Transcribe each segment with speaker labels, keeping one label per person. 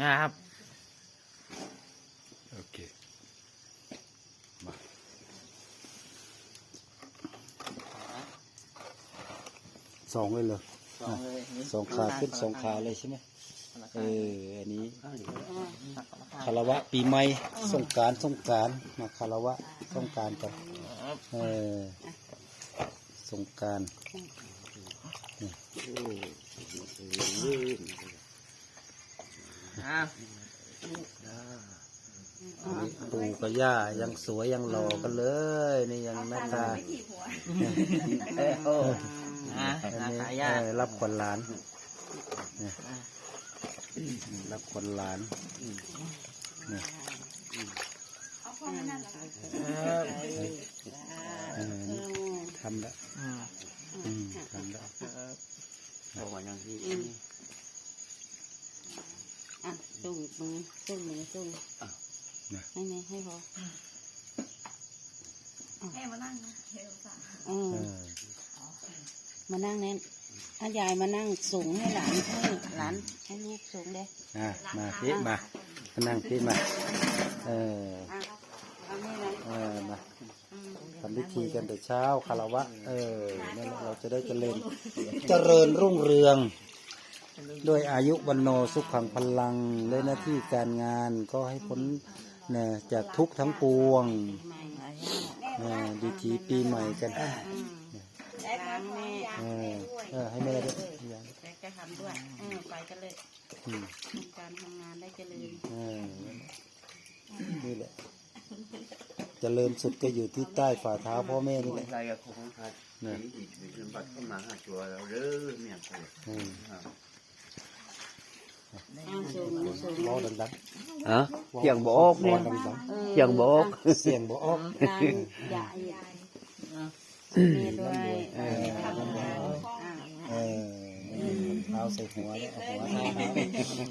Speaker 1: นะครับ
Speaker 2: โอเค มาสองเลยเหรอ
Speaker 1: สองเลยนี่
Speaker 2: สองขาขึ้นสองขาเลยใช่ไหมเออ อันนี้คารวะปีใหม่สงกรารสงกรารมาคารวะสงกรารกัน เออสงกราร
Speaker 1: อะ
Speaker 2: ปู่กับย่ายังสวยยังหล่อกันเลย นี่ยังหน้าตา
Speaker 1: เอ้ยโอ้อะ
Speaker 2: อัน
Speaker 1: นา
Speaker 2: นี้
Speaker 1: ขายา
Speaker 2: เออรับขวัญหลานเนี่ยรับขวัญหลานเนี่ย
Speaker 1: เออ
Speaker 2: เออนี่ทำแล้ว
Speaker 1: อืม
Speaker 2: อืมทำแล้ว
Speaker 3: บอกว่าอย่างที่
Speaker 4: อะส่งมือส่งมือส่งให้ไหมให้พอ
Speaker 5: แม่มานั่งนะเดี๋ยวสั่ง
Speaker 4: เออ
Speaker 2: เออ
Speaker 4: มานั่งเนี่ยถ้ายายมานั่งส่งให้หลานให้หลานให้ลูกส่งเด้
Speaker 2: อะมาพี่มามานั่งพี่มา เออ
Speaker 4: อะเอานี่เลย
Speaker 2: เออมา
Speaker 4: อืม
Speaker 2: ทำพิธีกันแต่เช้าคารวะ เออนั่นแหละเราจะได้เจริญเจริญรุ่งเรือง ด้วยอายุวันโนสุขขังพลังและหน้าที่การงานก็ให้พ้นเนี่ยจากทุกข์ทั้งปวง
Speaker 4: ใหม่
Speaker 2: เออดีทีปีใหม่กัน
Speaker 4: อืมล้างแม่
Speaker 2: เออเออให้แม่ด้วยยัง
Speaker 4: แต่จะทำด้วยเออไปกันเลย
Speaker 2: อืม
Speaker 4: การทำงานได้เจริญ
Speaker 2: เออนี่แหละ เจริญสุดก็อยู่ที่ใต้ฝ่าเท้าพ่อแม่นี่แหละ
Speaker 3: ใจกับของพัดนี่เป็นบัตรเข้ามาหาตัวเราเด้อเนี่ยไป
Speaker 2: อืม
Speaker 4: อ้าวส่ง
Speaker 2: ดัง
Speaker 3: ฮะเสียงบอกเนี่ย
Speaker 4: เสี
Speaker 3: ยงบอก
Speaker 2: เสียงบอก
Speaker 4: การใหญ่แม่ด้วย
Speaker 2: เออ
Speaker 4: ทำงาน
Speaker 2: เอาใส่หัวเอาหัวเท้าเท้า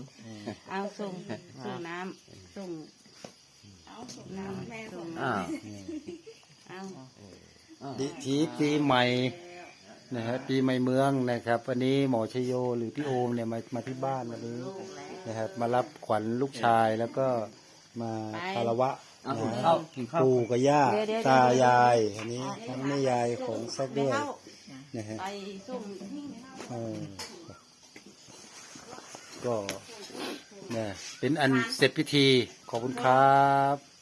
Speaker 4: เอาส่งส่งน้ำส่ง
Speaker 5: ส่งน้ำแม่ส่ง
Speaker 3: อ่า
Speaker 4: เอา
Speaker 2: ดิถีปีใหม่นะฮะปีใหม่เมืองนะครับ วันนี้หมอชโยหรือพี่โอมเนี่ยมามาที่บ้านวันนี้นะครับ มารับขวัญลูกชายแล้วก็มาคารวะ
Speaker 3: เอา
Speaker 2: นะ
Speaker 3: ถึง
Speaker 2: ฮะ
Speaker 3: เข้าถึงเข้า
Speaker 2: ปู่กับย่าตายายอันนี้ทั้งแม่ยายของแซกด้วยนะฮะ
Speaker 4: ไปส่ง
Speaker 2: เออก็เนี่ยเป็นอันเสร็จพิธีขอบคุณครับ